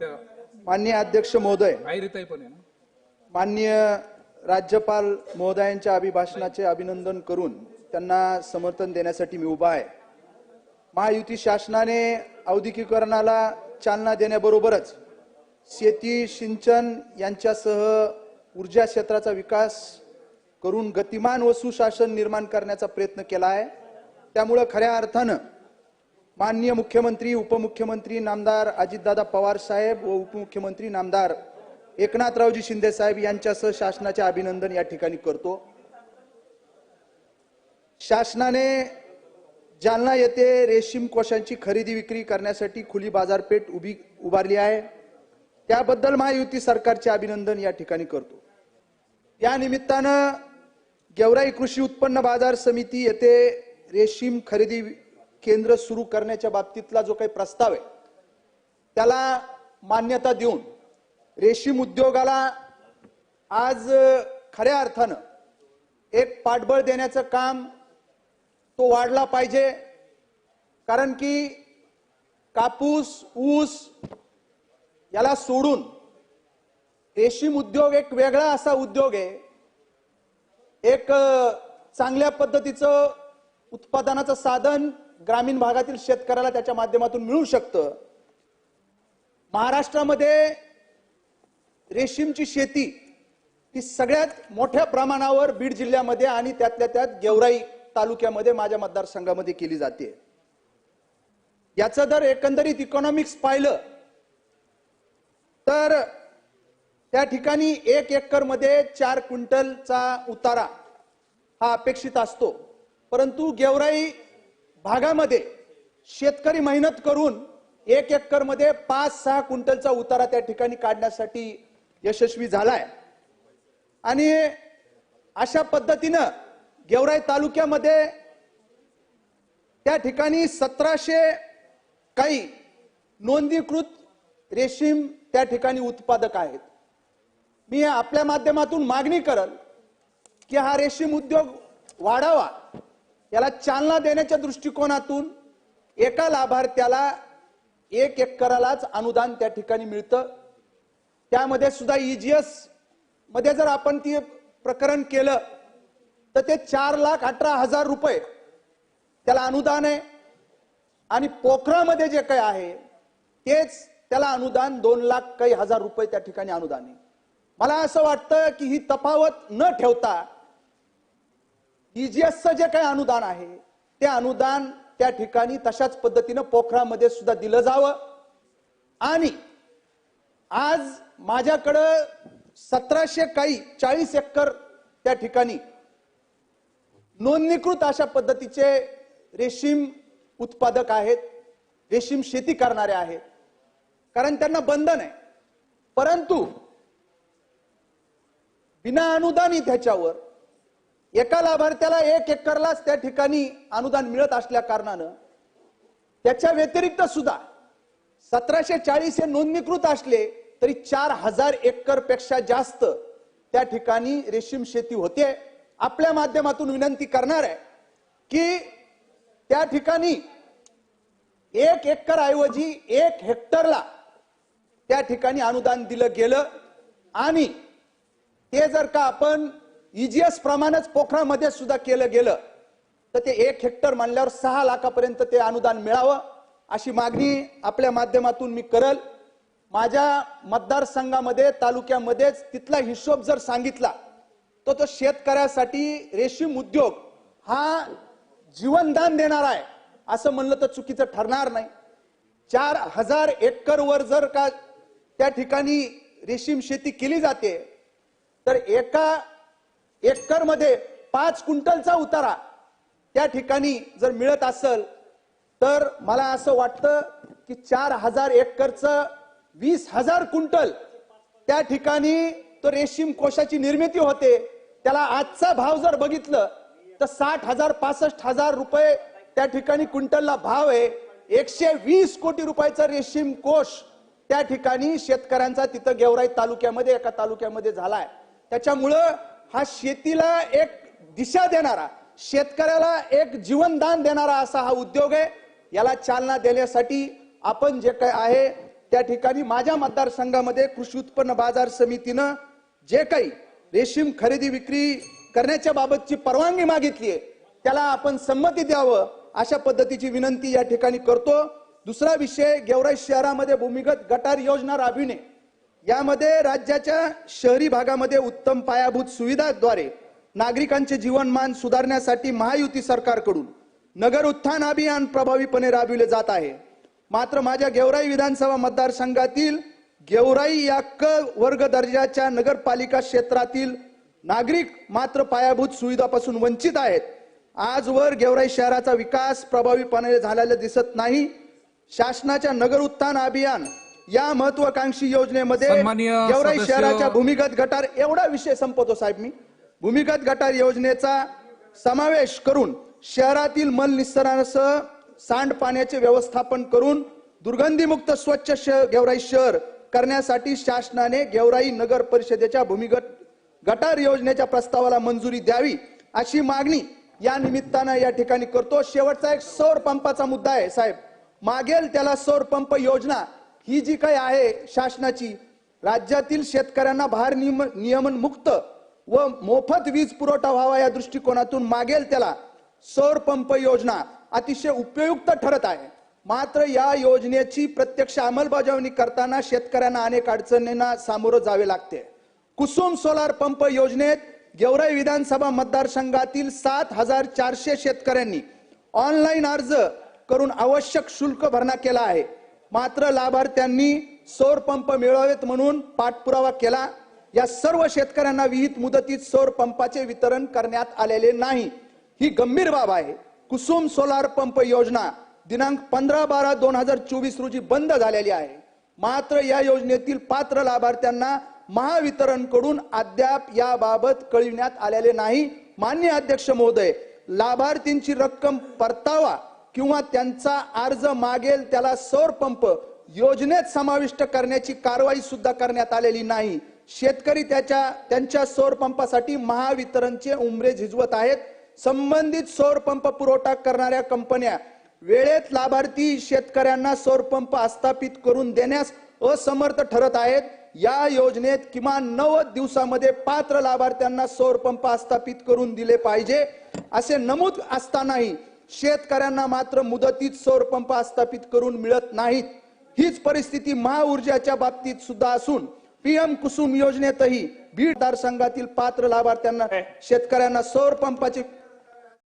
माननीय अध्यक्ष महोदय माननीय राज्यपाल महोदयांच्या अभिभाषणाचे अभिनंदन करून त्यांना समर्थन देण्यासाठी मी उभा आहे. महायुती शासनाने औद्योगिकरणाला चालना देण्याबरोबरच शेती सिंचन यांच्यासह ऊर्जा क्षेत्राचा विकास करून गतिमान व सुशासन निर्माण करण्याचा प्रयत्न केला आहे. त्यामुळं खऱ्या अर्थानं माननीय मुख्यमंत्री उपमुख्यमंत्री नामदार अजितदादा पवार साहेब व उपमुख्यमंत्री नामदार एकनाथरावजी शिंदे साहेब यांच्यासह शासनाचे अभिनंदन या ठिकाणी करतो. शासनाने जालना येथे रेशीम कोशांची खरेदी विक्री करण्यासाठी खुली बाजारपेठ उभी उभारली आहे. त्याबद्दल महायुती सरकारचे अभिनंदन या ठिकाणी करतो. या निमित्तानं गेवराई कृषी उत्पन्न बाजार समिती येथे रेशीम खरेदी केंद्र सुरू करण्याच्या बाबतीतला जो काही प्रस्ताव आहे त्याला मान्यता देऊन रेशीम उद्योगाला आज खऱ्या अर्थानं एक पाठबळ देण्याचं काम तो वाढला पाहिजे. कारण की कापूस ऊस याला सोडून रेशीम उद्योग एक वेगळा असा उद्योग आहे. एक चांगल्या पद्धतीचं उत्पादनाचं साधन ग्रामीण भागातील शेतकऱ्याला त्याच्या माध्यमातून मिळू शकतं. महाराष्ट्रामध्ये रेशीमची शेती ही सगळ्यात मोठ्या प्रमाणावर बीड जिल्ह्यामध्ये आणि त्यातल्या त्यात गेवराई तालुक्यामध्ये माझ्या मतदारसंघामध्ये केली जाते. याचं जर एकंदरीत इकॉनॉमिक्स पाहिलं तर त्या ठिकाणी एक एकरमध्ये चार क्विंटलचा उतारा हा अपेक्षित असतो. परंतु गेवराई भागामध्ये शेतकरी मेहनत करून एक एकरमध्ये पाच सहा क्विंटलचा उतारा त्या ठिकाणी काढण्यासाठी यशस्वी झालाय. आणि अशा पद्धतीनं गेवराई तालुक्यामध्ये त्या ठिकाणी सतराशे काही नोंदणीकृत रेशीम त्या ठिकाणी उत्पादक आहेत. मी आपल्या माध्यमातून मागणी करल की हा रेशीम उद्योग वाढावा. याला चालना देण्याच्या दृष्टिकोनातून एका लाभार्थ्याला एक एकरालाच अनुदान त्या ठिकाणी मिळतं. त्यामध्ये सुद्धा ईजीएसमध्ये जर आपण ती प्रकरण केलं तर ते चार लाख अठरा हजार रुपये त्याला अनुदान आहे. आणि पोखरामध्ये जे काही आहे तेच त्याला अनुदान दोन लाख काही हजार रुपये त्या ठिकाणी अनुदान आहे. मला असं वाटतं की ही तफावत न ठेवता ईजीएसचं जे काही अनुदान आहे ते अनुदान त्या ठिकाणी तशाच पद्धतीनं पोखरामध्ये सुद्धा दिलं जावं. आणि आज माझ्याकडं सतराशे काही चाळीस एकर त्या ठिकाणी नोंदणीकृत अशा पद्धतीचे रेशीम उत्पादक आहेत रेशीम शेती करणारे आहेत. कारण त्यांना बंधन आहे. परंतु बिना अनुदानी त्याच्यावर एका लाभार्थ्याला एक एकरलाच त्या ठिकाणी अनुदान मिळत असल्या कारणानं त्याच्या व्यतिरिक्त सुद्धा सतराशे चाळीस हे नोंदणीकृत असले तरी चार हजार एकरपेक्षा जास्त त्या ठिकाणी रेशीम शेती होते. आपल्या माध्यमातून विनंती करणार आहे की त्या ठिकाणी एक एकर ऐवजी एक हेक्टरला त्या ठिकाणी अनुदान दिलं गेलं आणि ते जर का आपण ईजीएस प्रमाणेच पोखरामध्ये सुद्धा केलं गेलं. तर ते एक हेक्टर मानल्यावर सहा लाखापर्यंत ते अनुदान मिळावं अशी मागणी आपल्या माध्यमातून मी करल. माझ्या मतदारसंघामध्ये तालुक्यामध्येच तिथला हिशोब जर सांगितला तर तो शेतकऱ्यासाठी रेशीम उद्योग हा जीवनदान देणार आहे असं म्हणलं तर चुकीचं ठरणार नाही. चार हजार एकरवर जर का त्या ठिकाणी रेशीम शेती केली जाते तर एका एकरमध्ये पाच क्विंटलचा उतारा त्या ठिकाणी जर मिळत असेल तर मला असं वाटतं की चार हजार एकरचं वीस हजार क्विंटल त्या ठिकाणी तो रेशीम कोशाची निर्मिती होते. त्याला आजचा भाव जर बघितलं तर साठ हजार पासष्ट हजार रुपये त्या ठिकाणी क्विंटलला भाव आहे. एकशे वीस कोटी रुपयाचा रेशीम कोश त्या ठिकाणी शेतकऱ्यांचा तिथं गेवराई तालुक्यामध्ये एका तालुक्यामध्ये झालाय. त्याच्यामुळं हा शेतीला एक दिशा देणारा शेतकऱ्याला एक जीवनदान देणारा असा हा उद्योग आहे. याला चालना देण्यासाठी आपण जे काय आहे त्या ठिकाणी माझ्या मतदारसंघामध्ये कृषी उत्पन्न बाजार समितीनं जे काही रेशीम खरेदी विक्री करण्याच्या बाबतची परवानगी मागितली आहे त्याला आपण संमती द्यावं अशा पद्धतीची विनंती या ठिकाणी करतो. दुसरा विषय गेवराई शहरामध्ये भूमिगत गटार योजना राबविणे. यामध्ये राज्याच्या शहरी भागामध्ये उत्तम पायाभूत सुविधाद्वारे नागरिकांचे जीवनमान सुधारण्यासाठी महायुती सरकारकडून नगर उत्थान अभियान प्रभावीपणे राबविले जात आहे. मात्र माझ्या गेवराई विधानसभा मतदारसंघातील गेवराई या क वर्ग दर्जाच्या नगरपालिका क्षेत्रातील नागरिक मात्र पायाभूत सुविधापासून वंचित आहेत. आजवर गेवराई शहराचा विकास प्रभावीपणे झालेला दिसत नाही. शासनाच्या नगर उत्थान अभियान या महत्वाकांक्षी योजनेमध्ये सन्माननीय गेवराई सदस्य- शहराच्या भूमिगत गटार एवढा विषय संपवतो साहेब मी. भूमिगत गटार योजनेचा समावेश करून शहरातील मल निस्सरणासह सांडपाण्याचे व्यवस्थापन करून दुर्गंधीमुक्त स्वच्छ श- गेवराई शहर करण्यासाठी शासनाने गेवराई नगर परिषदेच्या भूमिगत गटार योजनेच्या प्रस्तावाला मंजुरी द्यावी अशी मागणी या निमित्तानं या ठिकाणी करतो. शेवटचा एक सौर पंपाचा मुद्दा आहे साहेब. मागेल त्याला सौर पंप योजना ही जी काही आहे शासनाची राज्यातील शेतकऱ्यांना भार नियम नियमन मुक्त व मोफत वीज पुरवठा व्हावा या दृष्टिकोनातून मागेल त्याला सौर पंप योजना अतिशय उपयुक्त ठरत आहे. मात्र या योजनेची प्रत्यक्ष अंमलबजावणी करताना शेतकऱ्यांना अनेक अडचणींना सामोरं जावे लागते. कुसुम सोलार पंप योजनेत गेवराई विधानसभा मतदारसंघातील सात हजार चारशे शेतकऱ्यांनी ऑनलाईन अर्ज करून आवश्यक शुल्क भरणा केला आहे. मात्र लाभार्थ्यांनी सौर पंप मिळावेत म्हणून पाठपुरावा केला. या सर्व शेतकऱ्यांना विहित मुदतीत सौर पंपाचे वितरण करण्यात आलेले नाही. ही गंभीर बाब आहे. कुसुम सोलार पंप योजना दिनांक पंधरा बारा दोन हजार चोवीस रोजी बंद झालेली आहे. मात्र या योजनेतील पात्र लाभार्थ्यांना महावितरणकडून अद्याप याबाबत कळविण्यात आलेले नाही. मान्य अध्यक्ष महोदय लाभार्थींची रक्कम परतावा किंवा त्यांचा अर्ज मागेल त्याला सौर पंप योजनेत समाविष्ट करण्याची कारवाई सुद्धा करण्यात आलेली नाही. शेतकरी त्याच्या त्यांच्या सौर पंपासाठी महावितरणचे उमरे झिजवत आहेत. संबंधित सौर पंप पुरवठा करणाऱ्या कंपन्या वेळेत लाभार्थी शेतकऱ्यांना सौर पंप आस्थापित करून देण्यास असमर्थ ठरत आहेत. या योजनेत किमान नव्वद दिवसामध्ये पात्र लाभार्थ्यांना सौर पंप आस्थापित करून दिले पाहिजे असे नमूद असतानाही शेतकऱ्यांना मात्र मुदतीत सौर पंप स्थापित करून मिळत नाहीत. हीच परिस्थिती महाऊर्जाच्या बाबतीत सुद्धा असून पीएम कुसुम योजनेतही बीड मतदारसंघातील पात्र लाभार्थ्यांना शेतकऱ्यांना सौर पंपाचे